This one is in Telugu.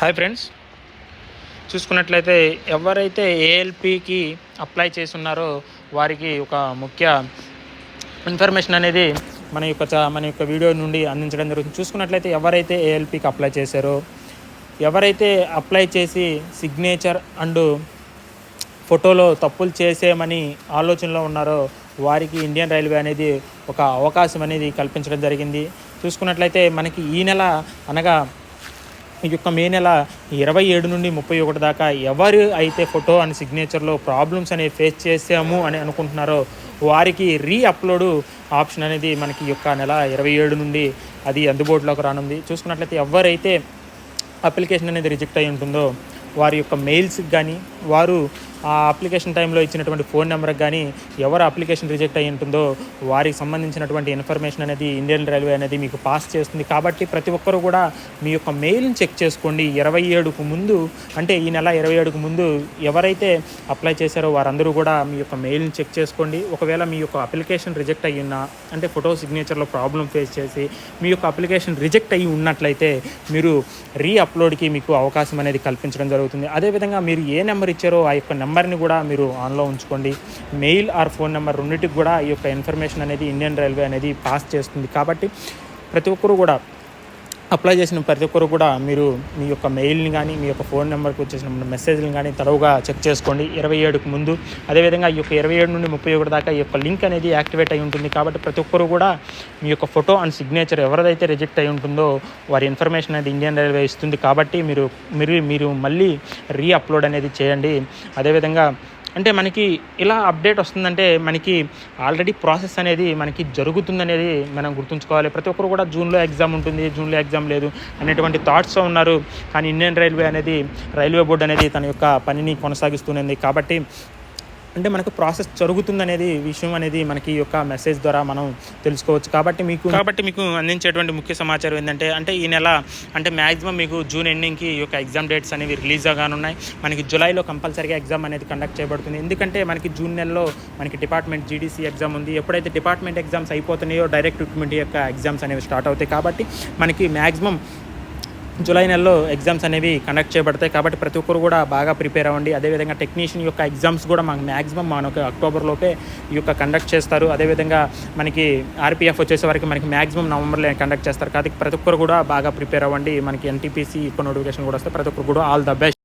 Hi friends. చూసుకున్నట్లయితే ఎవరైతే ఏఎల్పికి అప్లై చేసి ఉన్నారో వారికి ఒక ముఖ్య ఇన్ఫర్మేషన్ అనేది మన యొక్క మన యొక్క వీడియో నుండి అందించడం జరుగుతుంది. చూసుకున్నట్లయితే ఎవరైతే ఏఎల్పికి అప్లై చేశారో ఎవరైతే అప్లై చేసి సిగ్నేచర్ అండ్ ఫోటోలో తప్పులు చేసేమని ఆలోచనలో ఉన్నారో వారికి ఇండియన్ రైల్వే అనేది ఒక అవకాశం అనేది కల్పించడం జరిగింది. చూసుకున్నట్లయితే మనకి ఈ నెల అనగా ఈ యొక్క మే నెల ఇరవై ఏడు నుండి ముప్పై ఒకటి దాకా ఎవరు అయితే ఫోటో అండ్ సిగ్నేచర్లో ప్రాబ్లమ్స్ అనేవి ఫేస్ చేసాము అని అనుకుంటున్నారో వారికి రీ అప్లోడ్ ఆప్షన్ అనేది మనకి యొక్క నెల ఇరవై ఏడు నుండి అది అందుబాటులోకి రానుంది. చూసుకున్నట్లయితే ఎవరైతే అప్లికేషన్ అనేది రిజెక్ట్ అయి ఉంటుందో వారి యొక్క మెయిల్స్కి కానీ వారు ఆ అప్లికేషన్ టైంలో ఇచ్చినటువంటి ఫోన్ నెంబర్కి కానీ ఎవరు అప్లికేషన్ రిజెక్ట్ అయి ఉంటుందో వారికి సంబంధించినటువంటి ఇన్ఫర్మేషన్ అనేది ఇండియన్ రైల్వే అనేది మీకు పాస్ చేస్తుంది. కాబట్టి ప్రతి ఒక్కరు కూడా మీ యొక్క మెయిల్ని చెక్ చేసుకోండి. ఇరవై ఏడుకు ముందు అంటే ఈ నెల ఇరవై ఏడుకు ముందు ఎవరైతే అప్లై చేశారో వారందరూ కూడా మీ యొక్క మెయిల్ని చెక్ చేసుకోండి. ఒకవేళ మీ యొక్క అప్లికేషన్ రిజెక్ట్ అయ్యి ఉన్నా అంటే ఫోటో సిగ్నేచర్లో ప్రాబ్లం ఫేస్ చేసి మీ యొక్క అప్లికేషన్ రిజెక్ట్ అయ్యి ఉన్నట్లయితే మీరు రీ అప్లోడ్కి మీకు అవకాశం అనేది కల్పించడం జరుగుతుంది. అదేవిధంగా మీరు ఏ నెంబర్ ఇచ్చారో ఆ యొక్క నెంబర్ని కూడా మీరు ఆన్లో ఉంచుకోండి. మెయిల్ ఆర్ ఫోన్ నెంబర్ రెండింటికి కూడా ఈ యొక్క ఇన్ఫర్మేషన్ అనేది ఇండియన్ రైల్వే అనేది పాస్ చేస్తుంది. కాబట్టి ప్రతి ఒక్కరు కూడా అప్లై చేసిన ప్రతి ఒక్కరు కూడా మీరు మీ యొక్క మెయిల్ని కానీ మీ యొక్క ఫోన్ నెంబర్కి వచ్చేసిన మెసేజ్ని కానీ తడవుగా చెక్ చేసుకోండి. ఇరవై ఏడుకు ముందు. అదేవిధంగా ఈ యొక్క ఇరవై ఏడు నుండి ముప్పై ఒకటి దాకా ఈ యొక్క లింక్ అనేది యాక్టివేట్ అయి ఉంటుంది కాబట్టి ప్రతి ఒక్కరు కూడా మీ యొక్క ఫోటో అండ్ సిగ్నేచర్ ఎవరిదైతే రిజెక్ట్ అయి ఉంటుందో వారి ఇన్ఫర్మేషన్ అనేది ఇండియన్ రైల్వే ఇస్తుంది కాబట్టి మీరు మీరు మీరు మళ్ళీ రీ అప్లోడ్ అనేది చేయండి. అదేవిధంగా అంటే మనకి ఇలా అప్డేట్ వస్తుందంటే మనకి ఆల్రెడీ ప్రాసెస్ అనేది మనకి జరుగుతుందనేది మనం గుర్తుంచుకోవాలి. ప్రతి ఒక్కరు కూడా జూన్లో ఎగ్జామ్ ఉంటుంది. జూన్లో ఎగ్జామ్ లేదు అనేటువంటి థాట్స్తో ఉన్నారు. కానీ ఇండియన్ రైల్వే అనేది రైల్వే బోర్డు అనేది తన యొక్క పనిని కొనసాగిస్తున్నది కాబట్టి అంటే మనకు ప్రాసెస్ జరుగుతుందనేది విషయం అనేది మనకి ఈ యొక్క మెసేజ్ ద్వారా మనం తెలుసుకోవచ్చు. కాబట్టి మీకు కాబట్టి మీకు అందించేటువంటి ముఖ్య సమాచారం ఏంటంటే అంటే ఈ నెల అంటే మ్యాక్సిమం మీకు జూన్ ఎండింగ్కి ఈ యొక్క ఎగ్జామ్ డేట్స్ అనేవి రిలీజ్ కానున్నాయి మనకి జూలైలో కంపల్సరీగా ఎగ్జామ్ అనేది కండక్ట్ చేయబడుతుంది. ఎందుకంటే మనకి జూన్ నెలలో మనకి డిపార్ట్మెంట్ జీడీసీ ఎగ్జామ్ ఉంది. ఎప్పుడైతే డిపార్ట్మెంట్ ఎగ్జామ్స్ అయిపోతున్నాయో డైరెక్ట్ రిక్రూట్మెంట్ యొక్క ఎగ్జామ్స్ అనేవి స్టార్ట్ అవుతాయి. కాబట్టి మనకి మ్యాక్సిమం జూలై నెలలో ఎగ్జామ్స్ అనేవి కండక్ట్ చేయబడతాయి కాబట్టి ప్రతి ఒక్కరు కూడా బాగా ప్రిపేర్ అవ్వండి. అదేవిధంగా టెక్నీషియన్ యొక్క ఎగ్జామ్స్ కూడా మనకు మ్యాక్సిమం మనకు అక్టోబర్లోపే ఈ యొక్క కండక్ట్ చేస్తారు. అదేవిధంగా మనకి ఆర్పిఎఫ్ వచ్చేసే వరకు మనకి మ్యాక్సిమం నవంబర్లో కండక్ట్ చేస్తారు. కాబట్టి ప్రతి ఒక్కరు కూడా బాగా ప్రిపేర్ అవ్వండి. మనకి ఎన్టీపీసీ ఇప్పుడు నోటిఫికేషన్ కూడా వస్తే ప్రతి ఒక్కరు కూడా ఆల్ ద బెస్ట్.